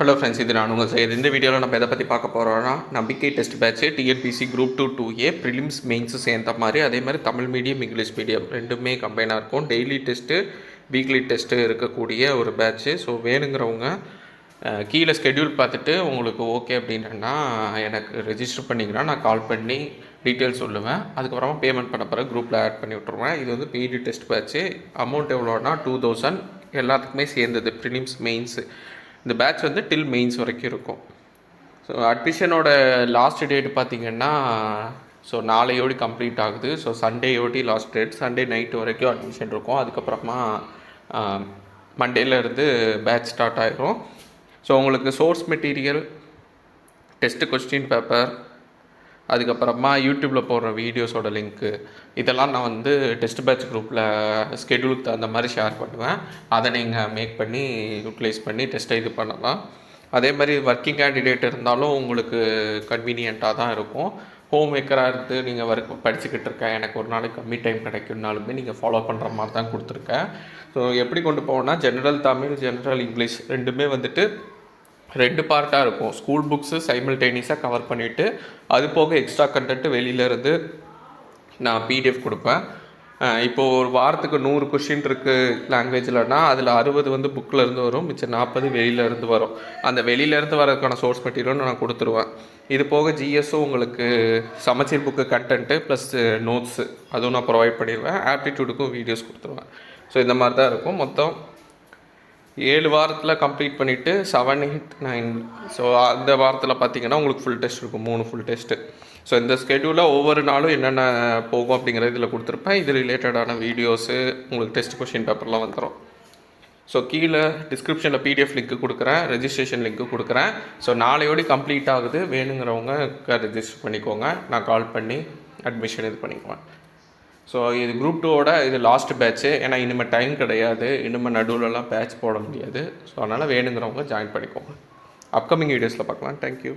Hello friends இது நான் உங்கள் சார் இந்த வீடியோவில் நம்ம எதை பற்றி பார்க்க போகிறோம்னா நம்பிக்கை test batch TNPSC group two two A prelims mains சேர்ந்த மாதிரி அதே மாதிரி தமிழ் மீடியம் இங்கிலீஷ் மீடியம் ரெண்டுமே கம்பைனாக இருக்கும். டெய்லி டெஸ்ட்டு வீக்லி டெஸ்ட்டு இருக்கக்கூடிய ஒரு பேட்ச்சு ஸோ வேணுங்கிறவங்க கீழே ஸ்கெடியூல் பார்த்துட்டு உங்களுக்கு ஓகே அப்படின்னா எனக்கு ரெஜிஸ்டர் பண்ணிங்கன்னா நான் கால் பண்ணி டீட்டெயில்ஸ் சொல்லுவேன். அதுக்கப்புறமா பேமெண்ட் பண்ண பிறகு குரூப்பில் ஆட் பண்ணி விட்ருவேன் இது வந்து பெய்டு டெஸ்ட் பேட்ச்சு அமௌண்ட் எவ்வளோனா டூ தௌசண்ட் எல்லாத்துக்குமே சேர்ந்தது ப்ரிலிம்ஸ் மெயின்ஸு இந்த பேட்ச் வந்து டில் மெயின்ஸ் வரைக்கும் இருக்கும். ஸோ அட்மிஷனோட லாஸ்ட் டேட் பார்த்திங்கன்னா ஸோ நாளையோடி கம்ப்ளீட் ஆகுது. ஸோ சண்டேயோடி லாஸ்ட் டேட் சண்டே நைட்டு வரைக்கும் அட்மிஷன் இருக்கும். அதுக்கப்புறமா மண்டேலேருந்து பேட்ச் ஸ்டார்ட் ஆயிரும். ஸோ உங்களுக்கு source material test question paper அதுக்கப்புறமா யூடியூப்பில் போடுற வீடியோஸோட லிங்க்கு இதெல்லாம் நான் வந்து டெஸ்ட் பேட்ச் குரூப்பில் ஸ்கெடியூலுக்கு தகுந்த மாதிரி ஷேர் பண்ணுவேன். அதை நீங்கள் மேக் பண்ணி யூட்டிலைஸ் பண்ணி டெஸ்ட்டை இது பண்ணலாம். அதே மாதிரி ஒர்க்கிங் கேண்டிடேட் இருந்தாலும் உங்களுக்கு கன்வீனியண்ட்டாக தான் இருக்கும். ஹோம் மேக்கராக இருந்து நீங்கள் ஒர்க் படிச்சுக்கிட்டு இருக்கேன். எனக்கு ஒரு நாளைக்கு கம்மி டைம் கிடைக்கும்னாலுமே நீங்கள் ஃபாலோ பண்ணுற மாதிரி தான் கொடுத்துருக்கேன். ஸோ எப்படி கொண்டு போவோம்னா ஜென்ரல் தமிழ் ஜென்ரல் இங்கிலீஷ் ரெண்டுமே வந்துட்டு ரெண்டு பார்ட்டாக இருக்கும். ஸ்கூல் புக்ஸு சைமில்டேனியஸாக கவர் பண்ணிவிட்டு அது போக எக்ஸ்ட்ரா கண்டென்ட்டு வெளியிலேருந்து நான் பிடிஎஃப் கொடுப்பேன். இப்போது ஒரு வாரத்துக்கு நூறு கொஷின் இருக்குது லாங்குவேஜில்னா அதில் அறுபது வந்து புக்கில் இருந்து வரும் மிச்சம் நாற்பது வெளியிலேருந்து வரும். அந்த வெளியிலேருந்து வரதுக்கான சோர்ஸ் மெட்டீரியலும் நான் கொடுத்துருவேன். இது போக ஜிஎஸும் உங்களுக்கு சமச்சீர் புக்கு கண்டென்ட்டு ப்ளஸ் நோட்ஸு அதுவும் நான் ப்ரொவைட் பண்ணிடுவேன். ஆப்டிடியூடுக்கும் வீடியோஸ் கொடுத்துருவேன். ஸோ இந்த மாதிரி தான் இருக்கும். மொத்தம் ஏழு வாரத்தில் கம்ப்ளீட் பண்ணிவிட்டு செவன் எயிட் நைன் ஸோ அந்த வாரத்தில் பார்த்தீங்கன்னா உங்களுக்கு ஃபுல் டெஸ்ட் இருக்கும். மூணு ஃபுல் டெஸ்ட்டு ஸோ இந்த ஸ்கெடியூலில் ஒவ்வொரு நாளும் என்னென்ன போகும் அப்படிங்கிறது இதில் கொடுத்துருப்பேன். இது ரிலேட்டடான வீடியோஸு உங்களுக்கு டெஸ்ட் கொஷின் பேப்பர்லாம் வந்துடும் ஸோ கீழே டிஸ்கிரிப்ஷனில் பிடிஎஃப் லிங்க்கு கொடுக்குறேன். ரெஜிஸ்ட்ரேஷன் லிங்க்கு கொடுக்குறேன். ஸோ நாளையோடு கம்ப்ளீட் ஆகுது. வேணுங்கிறவங்க ரெஜிஸ்டர் பண்ணிக்கோங்க. நான் கால் பண்ணி அட்மிஷன் இது பண்ணிக்குவேன். ஸோ இது குரூப் டூவோட இது லாஸ்ட் பேட்ச்சு ஏன்னா இனிமேல் டைம் கிடையாது. இனிமேல் நடுவுலலாம் பேட்ச் போட முடியாது. ஸோ அதனால் வேணுங்கிறவங்க ஜாயின் பண்ணிக்கோங்க. அப்கமிங் வீடியோஸில் பார்க்கலாம். தேங்க்யூ